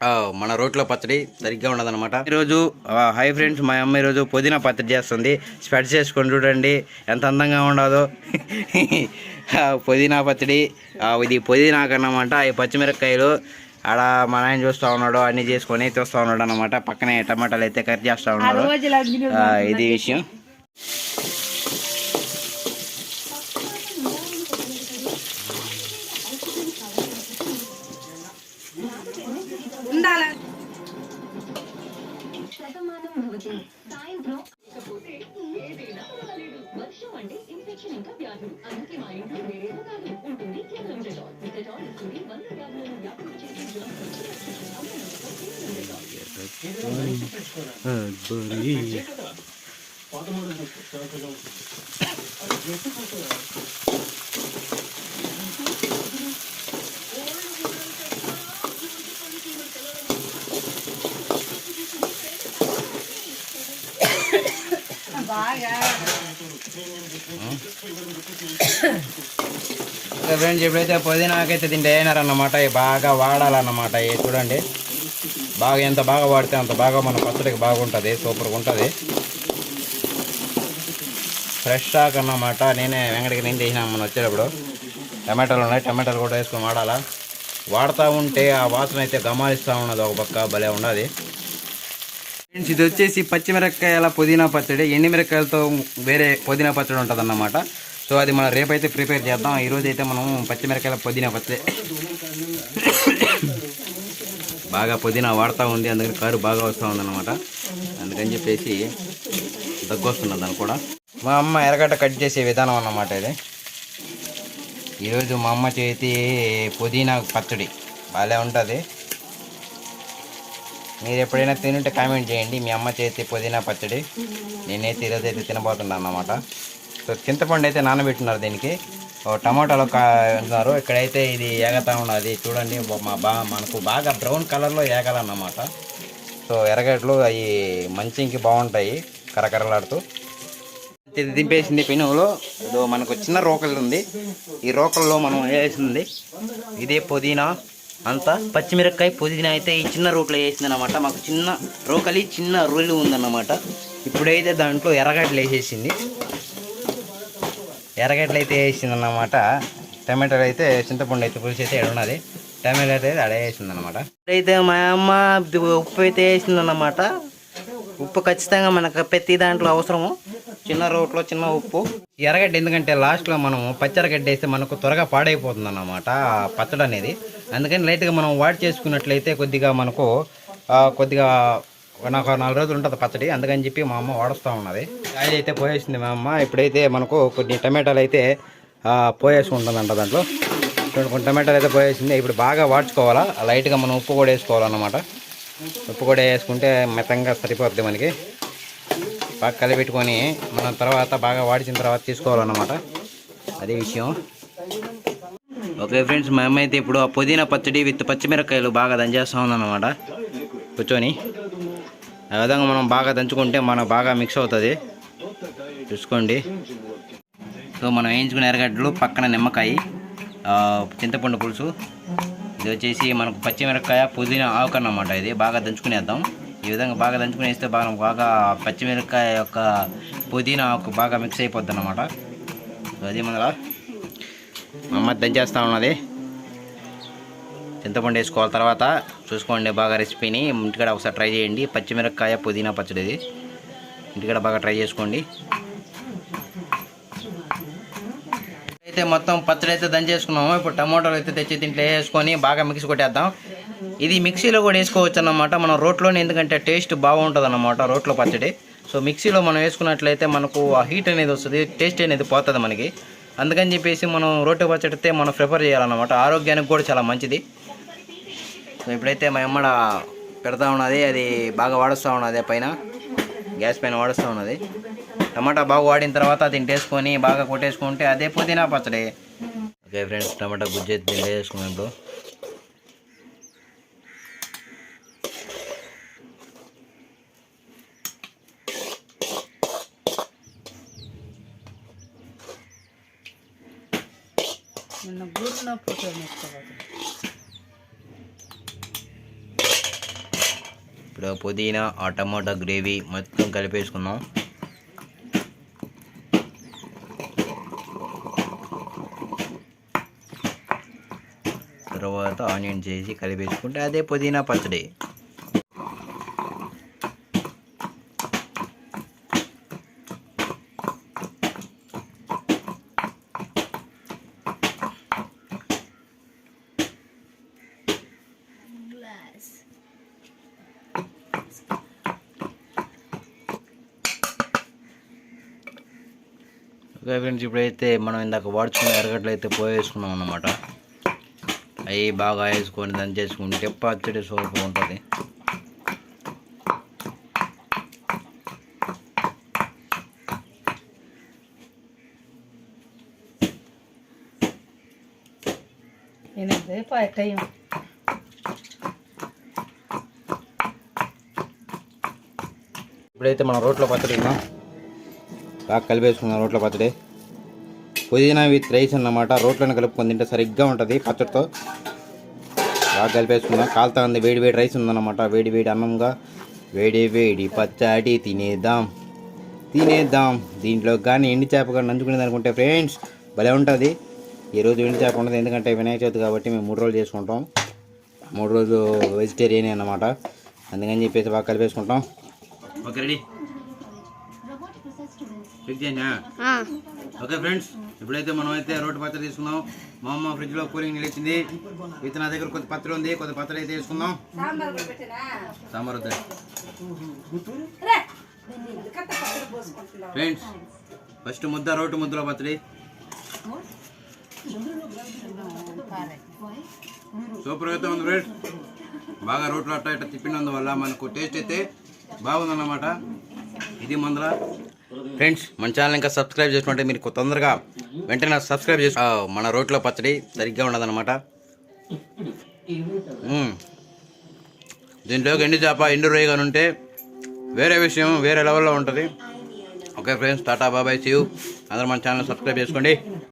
ఆ, మన రోట్లో పచ్చడి సరిగ్గా ఉండదన్నమాట. ఈరోజు హాయ్ ఫ్రెండ్స్ మా అమ్మ ఈరోజు పుదీనా పచ్చడి చేస్తుంది. స్పెడ్స్ చేసుకొని చూడండి ఎంత అందంగా ఉండదో. పుదీనా పచ్చడి ఇది పుదీనాకు అన్నమాట ఈ పచ్చిమిరపకాయలు. ఆడ మా నాయన చూస్తూ ఉన్నాడు అన్ని చేసుకొని చూస్తూ ఉన్నాడు అనమాట పక్కనే టమాటాలు అయితే కట్ చేస్తూ ఉన్నాడు. ఆ, ఇది విషయం. శతమానం భవతి సాయంత్రం వర్షం అంటే ఇన్ఫెక్షన్ ఇంకా వ్యాధులు. అందుకే మా ఇంట్లో వేరేదో కాదు ఉంటుంది. కేవలం డెటాల్ డెటాల్ ఇస్తుంది వంద వ్యాధులను వ్యాపింప చేసే జబ్బు నుంచి రక్షించే అమ్మ నమ్మకం కేవలం డెటాల్ ఫ్రెండ్స్ ఎప్పుడైతే పుదీనాకైతే తింటే అయినారన్నమాట అన్నమాట బాగా వాడాలన్నమాట. ఇవి చూడండి. బాగా ఎంత బాగా వాడితే అంత బాగా మన పచ్చడికి బాగుంటుంది. సూపర్గా ఉంటుంది. ఫ్రెష్ స్టాక్ అన్నమాట. నేనే వెంకటకి నేను చేసిన మనం వచ్చేటప్పుడు. టమాటాలు ఉన్నాయి. టమాటాలు కూడా వేసుకొని వాడాలా. వాడుతూ ఉంటే ఆ వాసన అయితే గమాలిస్తూ ఉన్నది ఒక పక్క. భలే ఉన్నది. ఫ్రెండ్స్ ఇది వచ్చేసి పచ్చిమిరపకాయల పుదీనా పచ్చడి. ఎండి మిరపకాయలతో వేరే పుదీనా పచ్చడి ఉంటుంది అన్నమాట సో అది మనం రేపైతే ప్రిపేర్ చేద్దాం. ఈరోజు అయితే మనం పచ్చిమిరపకాయల పుదీనా పచ్చడి. బాగా పుదీనా వాడుతూ ఉంది. అందుకని కారు బాగా వస్తూ ఉందన్నమాట. అందుకని చెప్పేసి దగ్గు వస్తున్నది దాన్ని కూడా. మా అమ్మ ఎరగడ్డ కట్ చేసే విధానం అన్నమాట ఇది. ఈరోజు మా అమ్మ చేతి పుదీనా పచ్చడి. బాగా ఉంటుంది. మీరు ఎప్పుడైనా తినుంటే కామెంట్ చేయండి. మీ అమ్మ చేతి పుదీనా పచ్చడి. నేనైతే ఈరోజు అయితే తినబోతున్నాను అన్నమాట. సో చింతపండు అయితే నానబెట్టున్నారు దీనికి. టమాటాలు ఉన్నారు. ఇక్కడైతే ఇది ఏగతా ఉన్నది. చూడండి మా బా మనకు బాగా బ్రౌన్ కలర్లో ఏగాలన్నమాట. సో ఎర్రగడ్డలు అవి మంచికి బాగుంటాయి. కరకరలాడుతూ. ఇది దింపేసింది పెనుగులో. ఇదో మనకు చిన్న రోకలు ఉంది ఈ రోకల్లో మనం వేసింది ఇదే పుదీనా. అంతా పచ్చిమిరపకాయ పుదీనా అయితే ఈ చిన్న రోట్లో వేసిందనమాట మాకు చిన్న రోకలి చిన్న రొల్లు ఉందన్నమాట. ఇప్పుడైతే దాంట్లో ఎర్రగడ్డలు వేసేసింది. ఎర్రగడ్డలు అయితే వేసింది అన్నమాట టమాటాలు అయితే చింతపండు అయితే పులుసు అయితే ఉన్నది. టమాటా అయితే అడ వేసింది అనమాట అయితే మా అమ్మ ఉప్పు అయితే వేసింది అన్నమాట ఉప్పు ఖచ్చితంగా మనకు ప్రతి దాంట్లో అవసరము. చిన్న రోట్లో చిన్న ఉప్పు. ఎర్రగడ్డ ఎందుకంటే లాస్ట్లో మనం పచ్చరగడ్డ వేస్తే మనకు త్వరగా పాడైపోతుంది అన్నమాట పచ్చడి అనేది అందుకని లైట్గా మనం వాడి చేసుకున్నట్లయితే కొద్దిగా మనకు కొద్దిగా నాకు నాలుగు రోజులు ఉంటుంది పచ్చడి. అందుకని చెప్పి మా అమ్మ వాడుస్తూ ఉన్నది. కాయలు అయితే పోయేసింది మా అమ్మ. ఇప్పుడైతే మనకు కొన్ని టమాటాలు అయితే పోయేసి ఉంటుందంట దాంట్లో. కొన్ని టమాటాలు అయితే పోయేసింది. ఇప్పుడు బాగా వాడ్చుకోవాలా లైట్గా మనం ఉప్పు కూడా వేసుకోవాలన్నమాట. ఉప్పు కూడా వేసుకుంటే మితంగా సరిపోద్ది మనకి. బాగా కలిపెట్టుకొని మనం తర్వాత బాగా వాడిచిన తర్వాత తీసుకోవాలన్నమాట. అదే విషయం. ఓకే ఫ్రెండ్స్ మేమైతే ఇప్పుడు ఆ పుదీనా పచ్చడి విత్ పచ్చిమిరపకాయలు బాగా దంచేస్తా ఉందన్నమాట కూర్చొని. ఆ విధంగా మనం బాగా దంచుకుంటే మనకు బాగా మిక్స్ అవుతుంది. చూసుకోండి. సో మనం వేయించుకునే ఎర్రగడ్డలు పక్కన నిమ్మకాయ చింతపండు పులుసు. ఇది వచ్చేసి మనకు పచ్చిమిరపకాయ పుదీనా ఆకు అన్నమాట ఇది. బాగా దంచుకునేద్దాం. ఈ విధంగా బాగా దంచుకుని వేస్తే బాగా బాగా పచ్చిమిరపకాయ యొక్క పుదీనా ఆకు బాగా మిక్స్ అయిపోద్ది అన్నమాట అది మన అమ్మ దంచేస్తా ఉన్నది. చింతపండు వేసుకోవాలి తర్వాత. చూసుకోండి బాగా రెసిపీని. ఇంటికాడ ఒకసారి ట్రై చేయండి. పచ్చిమిరపకాయ పుదీనా పచ్చడి ఇది. ఇంటికాడ బాగా ట్రై చేసుకోండి. అయితే మొత్తం పచ్చడి అయితే దంచేసుకున్నాము. ఇప్పుడు టమాటోలు అయితే తెచ్చి దీంట్లో వేసుకొని బాగా మిక్స్ కొట్టేద్దాం. ఇది మిక్సీలో కూడా వేసుకోవచ్చు అన్నమాట మనం రోట్లోనే ఎందుకంటే టేస్ట్ బాగుంటుంది అన్నమాట రోట్లో పచ్చడి. సో మిక్సీలో మనం వేసుకున్నట్లయితే మనకు ఆ హీట్ అనేది వస్తుంది టేస్ట్ అనేది పోతుంది మనకి. అందుకని చెప్పేసి మనం రోటి పచ్చడితే మనం ప్రిఫర్ చేయాలన్నమాట. ఆరోగ్యానికి కూడా చాలా మంచిది. సో ఇప్పుడైతే మా అమ్మడ పెడతా ఉన్నది అది బాగా వాడుస్తూ ఉన్నది పైన. గ్యాస్ పైన వాడుస్తూ ఉన్నది. టమాటా బాగా వాడిన తర్వాత దీన్ని బాగా కొట్టేసుకుంటే అదే పుదీనా పచ్చడి. ఓకే ఫ్రెండ్స్ టమాటా గుజ్జు అయితే దీంట్లో వేసుకున్నాం ఇప్పుడు నిన్న గూడు నొప్పి ఎత్తుకోవాలి ఇప్పుడు పుదీనా ఆ టమాటా గ్రేవీ మొత్తం కలిపేసుకుందాం. తర్వాత ఆనియన్ చేసి కలిపేసుకుంటే అదే పుదీనా పచ్చడి. ఫ్రెండ్స్ ఇప్పుడైతే మనం ఇందాక వాడుచుకున్న ఎరగడ్డలు అయితే పోయేసుకున్నాం అన్నమాట. అవి బాగా వేసుకొని దంచేసుకుంటే పచ్చడి సూపర్ ఉంటుంది. ఇప్పుడైతే మనం రోట్లో పచ్చడి తిన్నాం. బాగా కలిపేసుకుందాం రోట్ల పచ్చడి. పుదీనా విత్ రైస్ అన్నమాట. రోట్లోనే కలుపుకొని తింటే సరిగ్గా ఉంటుంది పచ్చడితో. బాగా కలిపేసుకుందాం కాలుతా ఉంది వేడి వేడి రైస్ ఉందన్నమాట. వేడి వేడి అన్నంగా వేడి వేడి పచ్చడి తినేద్దాం. తినేద్దాం. దీంట్లో కానీ ఎండి చేప కానీ నంచుకునేది అనుకుంటే ఫ్రెండ్స్ భలే ఉంటుంది. ఈరోజు ఎండి చేప ఉండదు. ఎందుకంటే వినాయక చవితి కాబట్టి మేము మూడు రోజులు చేసుకుంటాం. మూడు రోజులు వెజిటేరియన్ అన్నమాట. అందుకని చెప్పేసి బాగా కలిపేసుకుంటాం. Okay ready? ఫిక్స్ చేయండి ఓకే ఫ్రెండ్స్ ఇప్పుడైతే మనం అయితే రోడ్డు పచ్చడి తీసుకున్నాం మా అమ్మ ఫ్రిడ్జ్లో కూలింగ్ నిలిచింది. అయితే నా దగ్గర కొద్ది పత్రి ఉంది. కొద్ది పత్రి అయితే తీసుకుందాం. సాంబార్ వద్దా. ఫ్రెండ్స్ ఫస్ట్ ముద్ద రోడ్డు ముద్దలో పచ్చడి. సూపర్ అయితే ఉంది ఫ్రెండ్స్ బాగా రోట్లో అట్ట ఇట్ట తిప్పినందువల్ల మనకు టేస్ట్ అయితే బాగుందన్నమాట. ఇది మందుల. ఫ్రెండ్స్ మన ఛానల్ ఇంకా సబ్స్క్రైబ్ చేసుకుంటే మీరు తొందరగా వెంటనే సబ్స్క్రైబ్ చేసి మన రోట్లో పచ్చడి సరిగ్గా ఉండదన్నమాట. దీంట్లోకి ఎండు చేప ఎండు రొయ్య కానీ ఉంటే వేరే విషయం వేరే లెవెల్లో ఉంటుంది. ఓకే ఫ్రెండ్స్ టాటా బాబాయ్ సీయూ అందరూ మన ఛానల్ సబ్స్క్రైబ్ చేసుకోండి.